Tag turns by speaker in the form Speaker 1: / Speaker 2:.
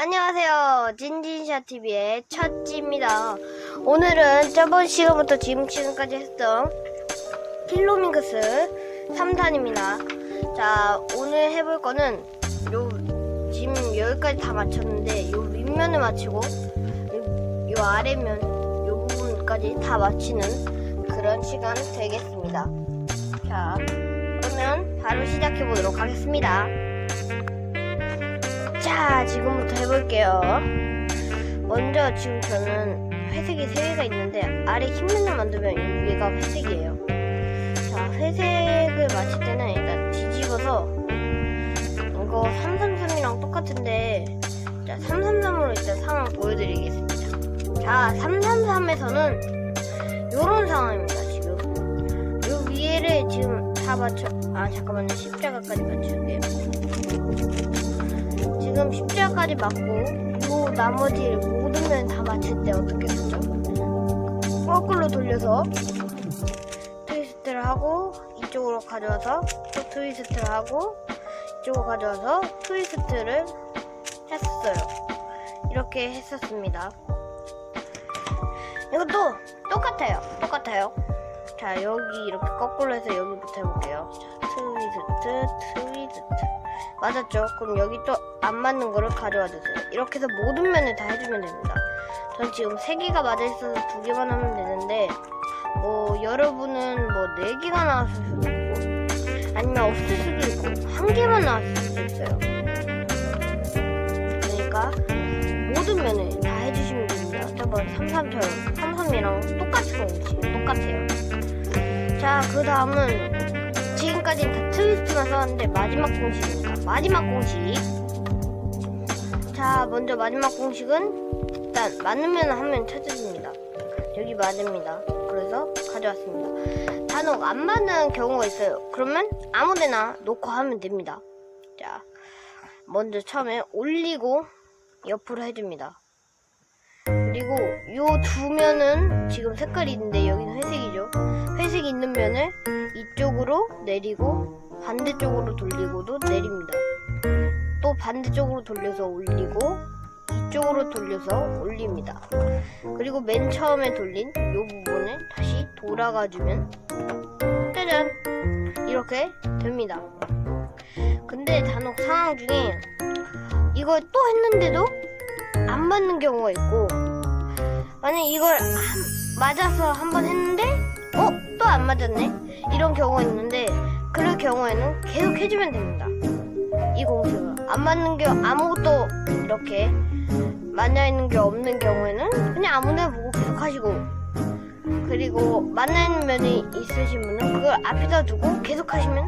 Speaker 1: 안녕하세요. 진진샤TV의 첫지입니다. 오늘은 저번 시간부터 지금 시간까지 했던 킬로밍크스 3탄입니다. 자, 오늘 해볼 거는 요, 지금 여기까지 다 맞췄는데 요 윗면을 맞추고 요, 요 아래면 요 부분까지 다 맞히는 그런 시간 되겠습니다. 자, 그러면 바로 시작해 보도록 하겠습니다. 자, 지금부터 해볼게요. 먼저 지금 저는 회색이 3개가 있는데 아래 흰면을 만들면 이 위가 회색이에요. 자, 회색을 맞힐 때는 일단 뒤집어서 이거 333이랑 똑같은데 자, 333으로 일단 상황 보여드리겠습니다. 자, 333에서는 이런 상황입니다, 지금. 요 위에를 지금 다 맞춰, 아, 잠깐만요. 십자가까지 맞출게요. 지금 십자까지 맞고 요 나머지 모든 면다 맞출 때 어떻게 되죠? 거꾸로 돌려서 트위스트를 하고 이쪽으로 가져와서 또 트위스트를 하고 이쪽으로 가져와서 트위스트를 했었어요. 이렇게 했었습니다. 이것도 똑같아요. 똑같아요. 자 여기 이렇게 거꾸로 해서 여기부터 해볼게요. 자, 트위스트, 트위스트. 맞았죠? 그럼 여기 또 안 맞는 거를 가져와 주세요. 이렇게 해서 모든 면을 다 해주면 됩니다. 전 지금 3개가 맞아 있어서 2개만 하면 되는데, 뭐, 여러분은 뭐 4개가 나왔을 수도 있고, 아니면 없을 수도 있고, 한 개만 나왔을 수도 있어요. 그러니까, 모든 면을 다 해주시면 됩니다. 저번 33처럼, 33이랑 똑같은 공식, 똑같아요. 자, 그 다음은, 지금까지는 다 트위스트만 써왔는데 마지막 공식입니다. 마지막 공식. 자, 먼저 마지막 공식은 일단 맞으면 하면 찾아집니다. 여기 맞습니다. 그래서 가져왔습니다. 단옥 안 맞는 경우가 있어요. 그러면 아무데나 놓고 하면 됩니다. 자, 먼저 처음에 올리고 옆으로 해줍니다. 그리고 요 두 면은 지금 색깔이 있는데 여기는 회색이죠. 회색이 있는 면을 이쪽으로 내리고 반대쪽으로 돌리고도 내립니다. 또 반대쪽으로 돌려서 올리고 이쪽으로 돌려서 올립니다. 그리고 맨 처음에 돌린 이 부분을 다시 돌아가주면 짜잔 이렇게 됩니다. 근데 단옥 상황 중에 이걸 또 했는데도 안 맞는 경우가 있고 만약 이걸 한- 맞아서 한 번 했는데 어? 또 안 맞았네? 이런 경우가 있는데 그럴 경우에는 계속 해주면 됩니다. 이 공식은 안 맞는 게 아무것도 이렇게 맞아 있는 게 없는 경우에는 그냥 아무데나 보고 계속 하시고 그리고 맞는 면이 있으신 분은 그걸 앞에다 두고 계속 하시면